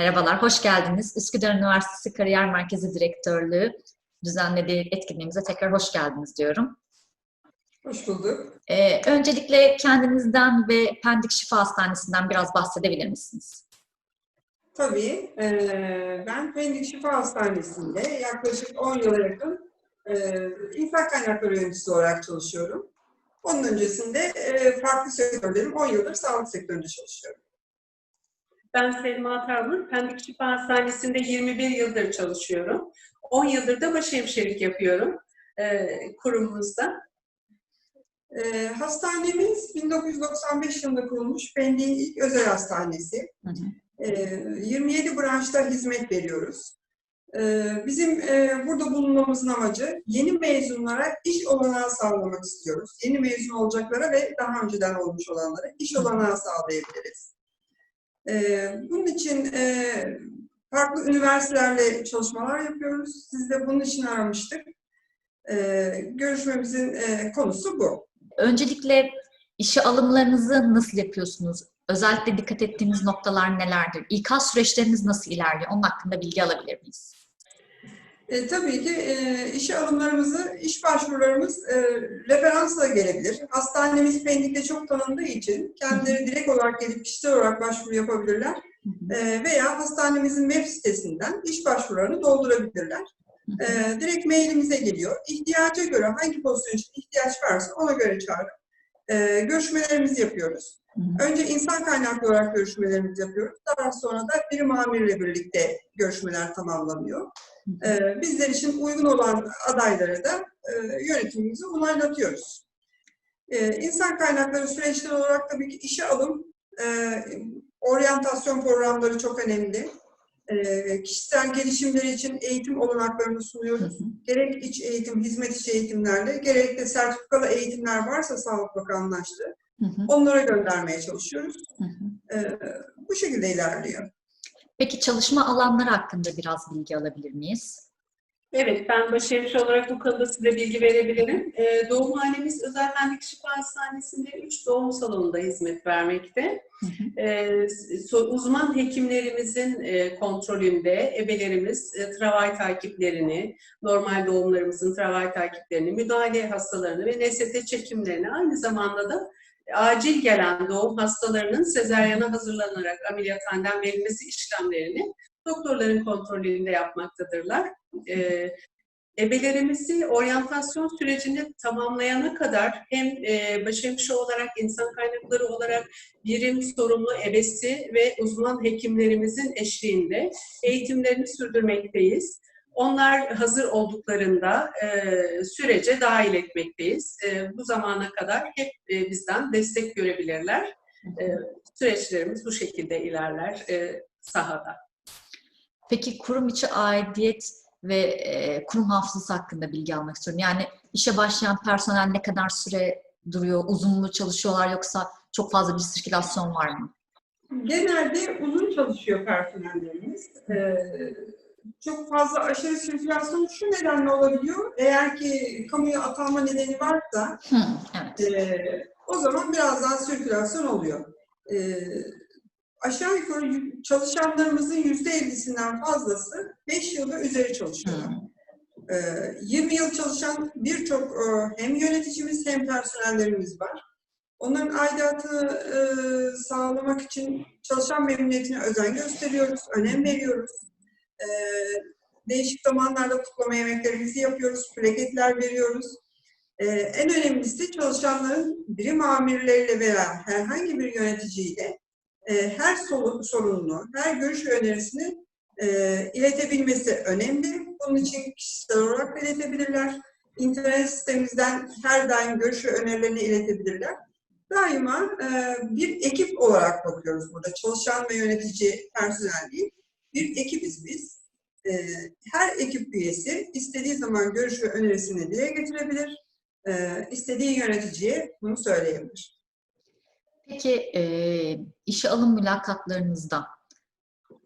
Merhabalar, hoş geldiniz. Üsküdar Üniversitesi Kariyer Merkezi Direktörlüğü düzenlediği etkinliğimize tekrar hoş geldiniz diyorum. Hoş bulduk. Ee, öncelikle kendinizden ve Pendik Şifa Hastanesi'nden biraz bahsedebilir misiniz? Tabii, eee, ben Pendik Şifa Hastanesi'nde yaklaşık 10 yıla yakın eee insan kaynakları yöneticisi olarak çalışıyorum. Onun öncesinde eee, farklı sektörlerim 10 yıldır sağlık sektöründe çalışıyorum. Ben Selma Tarmur, Pendik Şifa Hastanesi'nde 21 yıldır çalışıyorum. 10 yıldır da başhemşirelik yapıyorum e, kurumumuzda. Eee, hastanemiz 1995 yılında kurulmuş Pendik'in ilk özel hastanesi. Hı hı. Eee, 27 branşta hizmet veriyoruz. Eee, Bizim eee, burada bulunmamızın amacı yeni mezunlara iş olanağı sağlamak istiyoruz. Yeni mezun olacaklara ve daha önceden olmuş olanlara iş olanağı sağlayabiliriz. Eee, Bunun için eee, farklı üniversitelerle çalışmalar yapıyoruz. Siz de bunun için aramıştık. Eee, Görüşmemizin eee, konusu bu. Öncelikle işe alımlarınızı nasıl yapıyorsunuz? Özellikle dikkat ettiğiniz noktalar nelerdir? İK süreçleriniz nasıl ilerliyor? Onun hakkında bilgi alabilir miyiz? E, tabii ki e, işe alımlarımızı, iş başvurularımız e, referansla gelebilir. Hastanemiz Pendik'te çok tanındığı için kendileri direkt olarak gelip kişisel olarak başvuru yapabilirler. E, veya hastanemizin web sitesinden iş başvurularını doldurabilirler. E, direkt mailimize geliyor. İhtiyaca göre hangi pozisyon için ihtiyaç varsa ona göre çağırıp e, görüşmelerimizi yapıyoruz. Hı hı. Önce insan kaynaklı olarak görüşmelerimizi yapıyoruz. Daha sonra da birim amirle birlikte görüşmeler tamamlanıyor. Ee, bizler için uygun olan adayları da e, yönetimimize onaylatıyoruz. Ee, insan kaynakları süreçleri olarak tabii ki işe alım, e, oryantasyon programları çok önemli. Ee, kişisel gelişimleri için eğitim olanaklarını Hı sunuyoruz. hı. Gerek iç eğitim, hizmet içi eğitimlerle, gerek de sertifikalı eğitimler varsa Sağlık Bakanlığı Hı hı. onlara göndermeye çalışıyoruz. Hı hı. Ee, bu şekilde ilerliyor. Peki çalışma alanları hakkında biraz bilgi alabilir miyiz? Evet, ben başhemşire olarak bu konuda size bilgi verebilirim. E, doğumhanemiz Özel Pendik Şifa Hastanesi'nde 3 doğum salonunda hizmet vermekte. Hı hı. E, so- uzman hekimlerimizin e, kontrolünde ebelerimiz e, travay takiplerini, normal doğumlarımızın travay takiplerini, müdahale hastalarını ve NST çekimlerini aynı zamanda da acil gelen doğum hastalarının sezaryana hazırlanarak ameliyathaneden verilmesi işlemlerini doktorların kontrolünde yapmaktadırlar. Ee, ebelerimizi oryantasyon sürecini tamamlayana kadar hem e, başhemşire olarak, insan kaynakları olarak birim sorumlu ebesi ve uzman hekimlerimizin eşliğinde eğitimlerini sürdürmekteyiz. Onlar hazır olduklarında e, sürece dahil etmekteyiz. E, bu zamana kadar hep e, bizden destek görebilirler. E, süreçlerimiz bu şekilde ilerler e, sahada. Peki kurum içi aidiyet ve e, kurum hafızası hakkında bilgi almak istiyorum. Yani işe başlayan personel ne kadar süre duruyor, uzun mu çalışıyorlar yoksa çok fazla bir sirkülasyon var mı? Genelde uzun çalışıyor personellerimiz. Ee, çok fazla aşırı sirkülasyon şu nedenle olabiliyor. Eğer ki kamuya atanma nedeni varsa Hı, evet. e, o zaman biraz daha sirkülasyon oluyor. E, aşağı yukarı çalışanlarımızın yüzde 50'sinden fazlası 5 yıl ve üzeri çalışıyorlar. Ee, 20 yıl çalışan birçok e, hem yöneticimiz hem personellerimiz var. Onların aidatını e, sağlamak için çalışan memnuniyetine özen gösteriyoruz, önem veriyoruz. Ee, Değişik zamanlarda kutlama yemeklerimizi yapıyoruz, plaketler veriyoruz. Ee, En önemlisi çalışanların birim amirleriyle veya herhangi bir yöneticiyle e, her sorun- sorununu, her görüş önerisini e, iletebilmesi önemli. Bunun için kişisel olarak iletebilirler. İnternet sitemizden her daim görüş önerilerini iletebilirler. Daima e, bir ekip olarak bakıyoruz burada. Çalışan ve yönetici personel değil. Bir ekibiz biz. E, her ekip üyesi istediği zaman görüş ve önerisini dile getirebilir. E, istediği yöneticiye bunu söyleyebilir. Peki e, işe alım mülakatlarınızda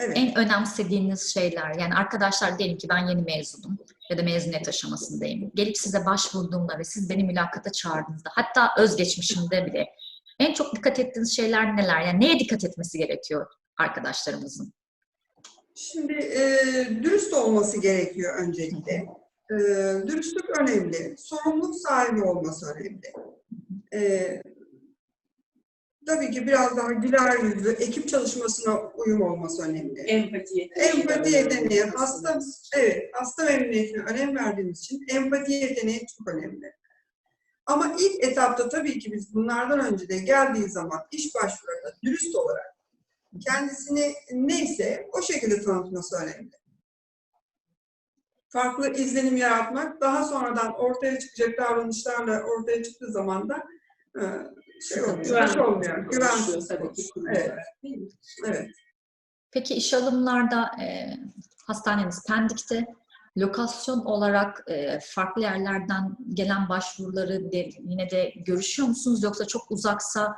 Evet. en önemsediğiniz şeyler, yani arkadaşlar diyelim ki ben yeni mezunum ya da mezuniyet aşamasındayım. Gelip size başvurduğumda ve siz beni mülakata çağırdığınızda, hatta özgeçmişimde bile en çok dikkat ettiğiniz şeyler neler? Yani neye dikkat etmesi gerekiyor arkadaşlarımızın? Şimdi e, dürüst olması gerekiyor öncelikle. E, dürüstlük önemli. Sorumluluk sahibi olması önemli. E, tabii ki biraz daha güler yüzlü, ekip çalışmasına uyum olması önemli. Empati. Empati yeteneği, hasta, evet, hasta memnuniyetine önem verdiğimiz için empati yeteneği çok önemli. Ama ilk etapta tabii ki biz bunlardan önce de geldiği zaman iş başvurularında dürüst olarak kendisini neyse o şekilde tanıtması önemli. Farklı izlenim yaratmak daha sonradan ortaya çıkacak davranışlarla ortaya çıktığı zaman da e, şey olmuyor, olmuyor, güven tabii ki. Evet. Evet. Peki iş alımlarda e, hastaneniz Pendik'te lokasyon olarak e, farklı yerlerden gelen başvuruları de, yine de görüşüyor musunuz yoksa çok uzaksa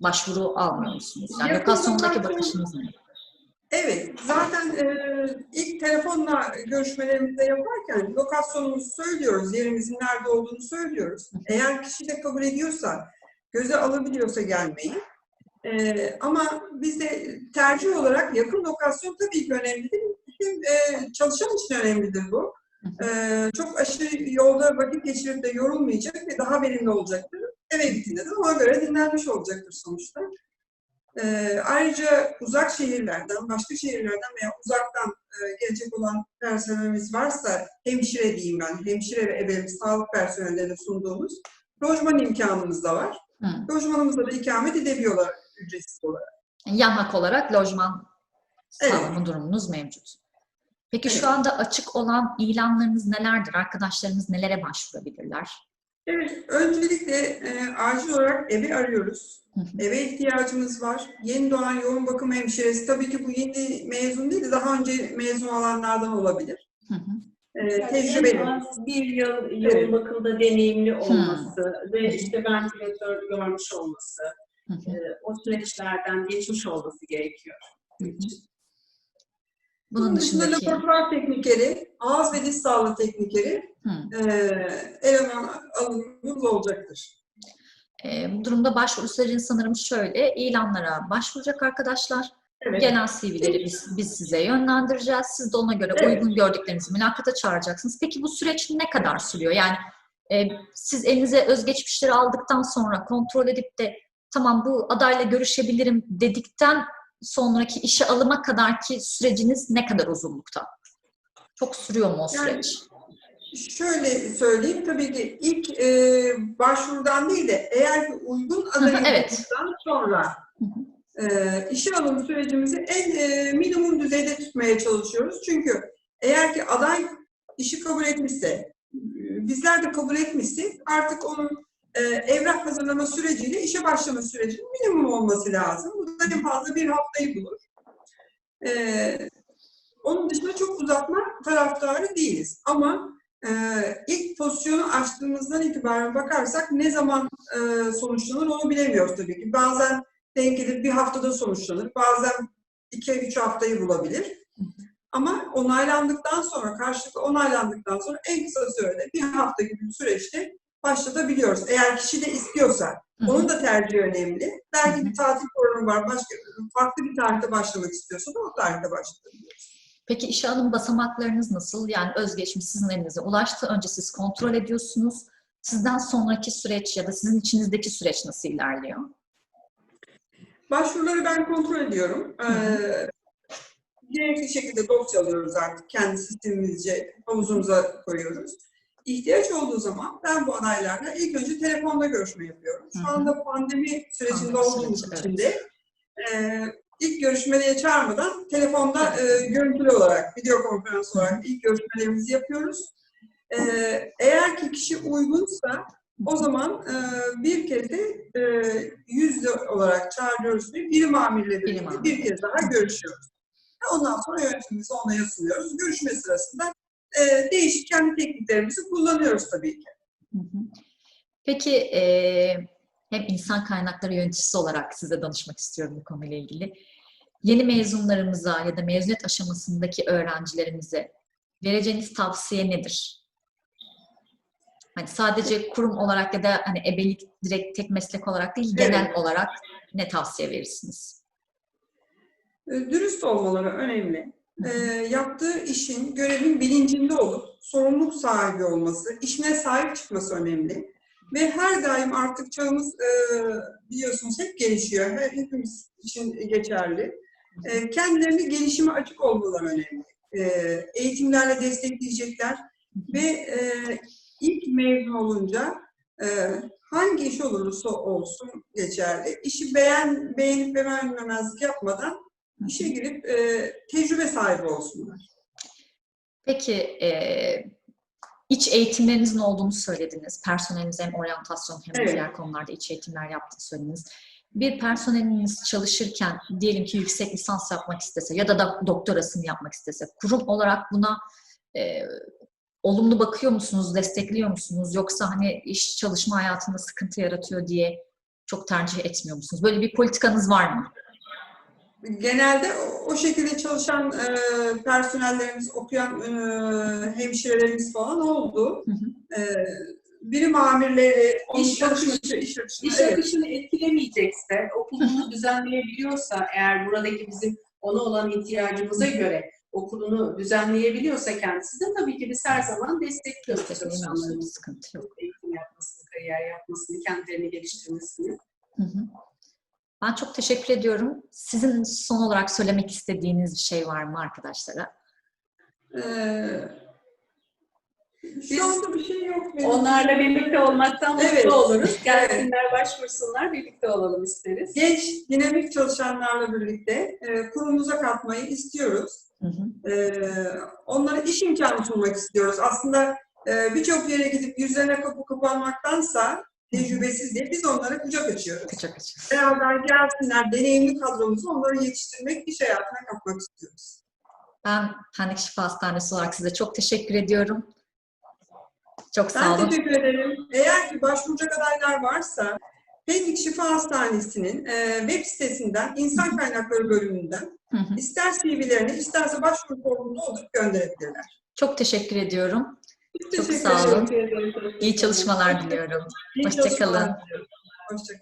başvuru almıyor musunuz? Yani lokasyondaki lokasyon- bakışınız ne? Evet, zaten e, ilk telefonla görüşmelerimizi yaparken lokasyonumuzu söylüyoruz, yerimizin nerede olduğunu söylüyoruz. Eğer kişi de kabul ediyorsa, göze alabiliyorsa gelmeyi. E, ama bizde tercih olarak yakın lokasyon tabii ki önemlidir. Hem e, çalışan için önemlidir bu. E, çok aşırı yolda vakit geçirip de yorulmayacak ve daha verimli olacaktır. Eve gittiğinde de ona göre dinlenmiş olacaktır sonuçta. Ee, ayrıca uzak şehirlerden, başka şehirlerden veya uzaktan e, gelecek olan personelimiz varsa hemşire diyeyim ben, hemşire ve ebeveyn sağlık personellerine sunduğumuz lojman imkanımız da var. Hı. Lojmanımızda da ikamet edebiliyorlar ücretsiz olarak. Yan hak olarak lojman Evet. sağlama durumunuz mevcut. Peki Evet. şu anda açık olan ilanlarınız nelerdir? Arkadaşlarımız nelere başvurabilirler? Evet, öncelikle e, acil olarak ebe arıyoruz. Hı hı. Eve ihtiyacımız var. Yeni doğan yoğun bakım hemşiresi, tabii ki bu yeni mezun değil de daha önce mezun olanlardan olabilir. Hı hı. E, tecrübeli. bir yıl yoğun Evet. bakımda deneyimli olması ve işte ventilatör görmüş olması, Hı hı. e, o süreçlerden geçmiş olması gerekiyor. Hı hı. Bunun Bunun dışında dışındaki laboratuvar teknikeri, ağız ve diş sağlığı teknikeri Hı. eee eleman alımımız olacaktır. E, bu durumda başvuru süreci sanırım şöyle. ilanlara başvuracak arkadaşlar. Evet. Gelen CV'leri biz, biz size yönlendireceğiz. Siz de ona göre Evet. uygun gördüklerinizi mülakata çağıracaksınız. Peki bu süreç ne kadar sürüyor? Yani e, siz elinize özgeçmişleri aldıktan sonra kontrol edip de tamam bu adayla görüşebilirim dedikten sonraki işe alıma kadarki süreciniz ne kadar uzunlukta? Çok sürüyor mu o Yani- süreç? Şöyle söyleyeyim, tabii ki ilk eee, başvurudan değil de eğer ki uygun adayı Evet. sonra eee işe alım sürecimizi en eee, minimum düzeyde tutmaya çalışıyoruz. Çünkü eğer ki aday işi kabul etmişse, eee, bizler de kabul etmişsek artık onun eee, evrak hazırlama süreciyle işe başlama sürecinin minimum olması lazım. Bu da en fazla bir haftayı bulur. Eee, onun dışında çok uzatma taraftarı değiliz. Ama ee, ilk pozisyonu açtığımızdan itibaren bakarsak ne zaman e, sonuçlanır onu bilemiyoruz tabii ki. Bazen denk gelir bir haftada sonuçlanır, bazen iki üç haftayı bulabilir. Ama onaylandıktan sonra, karşılıklı onaylandıktan sonra en kısa sürede bir hafta gibi bir süreçte başlatabiliyoruz. Eğer kişi de istiyorsa. Onun da tercihi önemli. Belki bir tatil programı var, başka farklı bir tarihte başlamak istiyorsa da o tarihte başlatabiliyoruz. Peki işe alım basamaklarınız nasıl? Yani özgeçmiş sizin elinize ulaştı. Önce siz kontrol ediyorsunuz. Sizden sonraki süreç ya da sizin içinizdeki süreç nasıl ilerliyor? Başvuruları ben kontrol ediyorum. Ee, gerekli şekilde dosya alıyoruz artık. Kendi sistemimizce havuzumuza koyuyoruz. İhtiyaç olduğu zaman ben bu adaylarla ilk önce telefonda görüşme yapıyorum. Şu anda pandemi sürecinde olduğumuz için de e, ilk görüşmeye çağırmadan telefonda e, görüntülü olarak, video konferans olarak ilk görüşmelerimizi yapıyoruz. E, eğer ki kişi uygunsa o zaman e, bir kere de e, yüzde olarak çağırıyoruz ve birim amirle birlikte bir kez daha görüşüyoruz. Ve Ondan sonra yönetimimizi onaya sunuyoruz. Görüşme sırasında e, değişik kendi tekniklerimizi kullanıyoruz tabii ki. Peki e, hem insan kaynakları yöneticisi olarak size danışmak istiyorum bu konuyla ilgili. Yeni mezunlarımıza ya da mezuniyet aşamasındaki öğrencilerimize vereceğiniz tavsiye nedir? Hani sadece kurum olarak ya da hani ebelik direkt tek meslek olarak değil, genel olarak ne tavsiye verirsiniz? e, dürüst olmaları önemli. E, yaptığı işin, görevin bilincinde olup sorumluluk sahibi olması, işine sahip çıkması önemli. Ve her daim artık çağımız e, biliyorsunuz hep gelişiyor. Her, hepimiz için geçerli. E, kendilerini gelişime açık olmaları önemli. E, eğitimlerle destekleyecekler ve e, ilk mezun olunca e, hangi iş olursa olsun geçerli. İşi beğen, beğenip beğenmemezlik yapmadan işe girip e, tecrübe sahibi olsunlar. Peki e, iç eğitimlerinizin olduğunu söylediniz. Personeliniz hem oryantasyon hem de Evet. diğer konularda iç eğitimler yaptığını söylediniz. Bir personeliniz çalışırken diyelim ki yüksek lisans yapmak istese ya da, da doktorasını yapmak istese kurum olarak buna e, olumlu bakıyor musunuz, destekliyor musunuz? Yoksa hani iş çalışma hayatında sıkıntı yaratıyor diye çok tercih etmiyor musunuz? Böyle bir politikanız var mı? Genelde o, o şekilde çalışan e, personellerimiz, okuyan e, hemşirelerimiz falan oldu. Hı hı. E, birim amirleri, İş iş akışı, akışı- iş akışını, İş evet. akışını etkilemeyecekse, okulunu düzenleyebiliyorsa, eğer buradaki bizim ona olan ihtiyacımıza göre okulunu düzenleyebiliyorsa kendisi de tabii ki biz her zaman destekliyoruz Destekliyorsunuz, çalışanlarımızı. sıkıntı yok. Eğitim yapmasını, kariyer yapmasını, kendilerini geliştirmesini. Hı hı. Ben çok teşekkür ediyorum. Sizin son olarak söylemek istediğiniz bir şey var mı arkadaşlara? E, Biz- şu anda bir şey yok. benim. Onlarla birlikte olmaktan mutlu Evet. oluruz. Gelsinler, başvursunlar, birlikte olalım isteriz. Genç, dinamik çalışanlarla birlikte e, kurumumuza katmayı istiyoruz. Hı hı. Ee, onlara iş imkanı sunmak istiyoruz. Aslında e, birçok yere gidip yüzlerine kapı kapanmaktansa tecrübesiz diye biz onlara kucak açıyoruz. Küçük açık. Beraber gelsinler, deneyimli kadromuzu onları yetiştirmek, iş hayatına katmak istiyoruz. Ben Pendik Şifa Hastanesi olarak size çok teşekkür ediyorum. Çok sağ Ben olun. teşekkür ederim. Eğer ki başvuracak adaylar varsa Pendik Şifa Hastanesi'nin e, web sitesinden, insan kaynakları bölümünden Hı hı. ister CV'lerini, isterse başvuru formunu doldurup gönderebilirler. Çok teşekkür ediyorum. Çok sağ olun. İyi çalışmalar diliyorum. İyi Hoşça